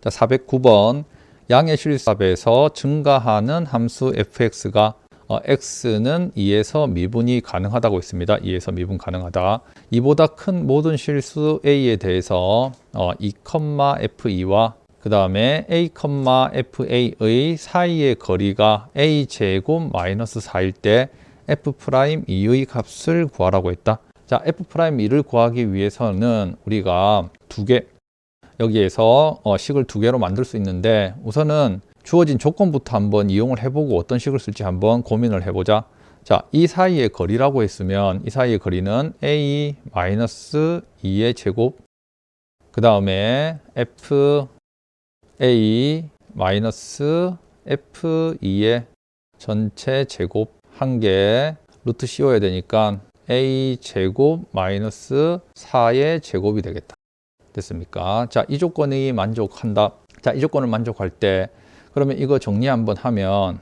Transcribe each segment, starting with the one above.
자, 409번 양의 실수합에서 증가하는 함수 fx가 어, x는 2에서 미분이 가능하다고 했습니다. 2에서 미분 가능하다. 이보다 큰 모든 실수 a에 대해서 어, 2,f2와 그 다음에 a, fa의 사이의 거리가 a 제곱 마이너스 4일 때 f 프라임 2의 값을 구하라고 했다. 자, f 프라임 2를 구하기 위해서는 우리가 두 개, 여기에서 어, 식을 두 개로 만들 수 있는데 우선은 주어진 조건부터 한번 이용을 해보고 어떤 식을 쓸지 한번 고민을 해보자. 자, 이 사이의 거리라고 했으면 이 사이의 거리는 a 마이너스 2의 제곱 그 다음에 f a 마이너스 f2의 전체 제곱 한 개 루트 씌워야 되니까 a 제곱 마이너스 4의 제곱이 되겠다. 됐습니까? 자, 이 조건이 만족한다. 자, 이 조건을 만족할 때 그러면 이거 정리 한번 하면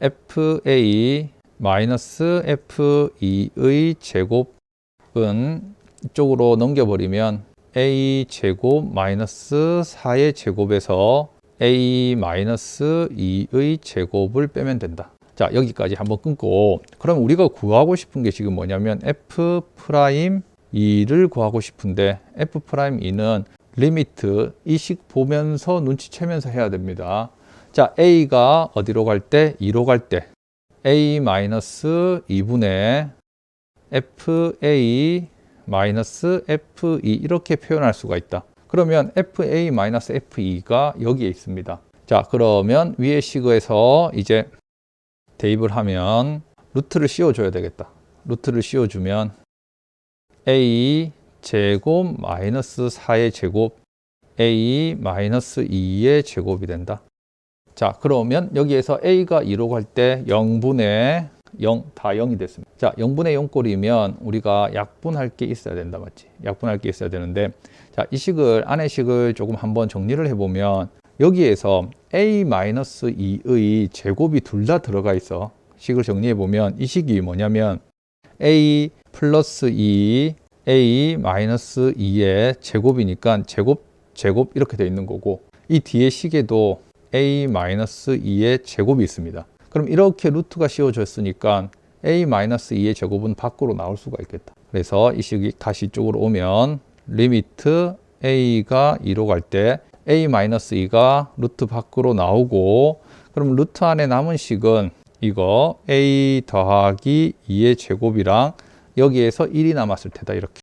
fa 마이너스 f2의 제곱은 이쪽으로 넘겨버리면 a 제곱 마이너스 4의 제곱에서 a 마이너스 2의 제곱을 빼면 된다. 자, 여기까지 한번 끊고 그럼 우리가 구하고 싶은 게 지금 뭐냐면 f 프라임 2를 구하고 싶은데 f 프라임 2는 리미트 이식 보면서 눈치채면서 해야 됩니다. 자, a가 어디로 갈 때? 2로 갈 때 a 마이너스 2분의 fa 마이너스 f2 이렇게 표현할 수가 있다. 그러면 fa 마이너스 f2가 여기에 있습니다. 자, 그러면 위에 식에서 이제 대입을 하면 루트를 씌워줘야 되겠다. 루트를 씌워주면 a 제곱 마이너스 4의 제곱 a 마이너스 2의 제곱이 된다. 자, 그러면 여기에서 a가 2로 갈 때 0분의 0, 다 0이 됐습니다. 자, 0분의 0꼴이면 우리가 약분할 게 있어야 된다, 맞지? 약분할 게 있어야 되는데, 자, 이 식을, 안의 식을 조금 한번 정리를 해보면, 여기에서 a-2의 제곱이 둘 다 들어가 있어. 식을 정리해보면, 이 식이 뭐냐면, a 플러스 2, a 마이너스 2의 제곱이니까 제곱, 제곱 이렇게 돼 있는 거고, 이 뒤에 식에도 a 마이너스 2의 제곱이 있습니다. 그럼 이렇게 루트가 씌워졌으니까 a-2의 제곱은 밖으로 나올 수가 있겠다. 그래서 이 식이 다시 이쪽으로 오면 리미트 a가 2로 갈 때 a-2가 루트 밖으로 나오고 그럼 루트 안에 남은 식은 이거 a 더하기 2의 제곱이랑 여기에서 1이 남았을 테다 이렇게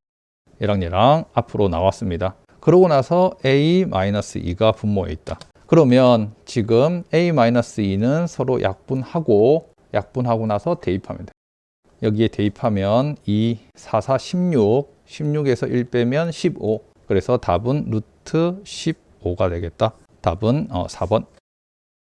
얘랑 얘랑 앞으로 나왔습니다. 그러고 나서 a-2가 분모에 있다. 그러면 지금 a-2는 서로 약분하고 약분하고 나서 대입하면 돼. 여기에 대입하면 2, 4, 4, 16, 16에서 1 빼면 15. 그래서 답은 루트 15가 되겠다. 답은 어, 4번.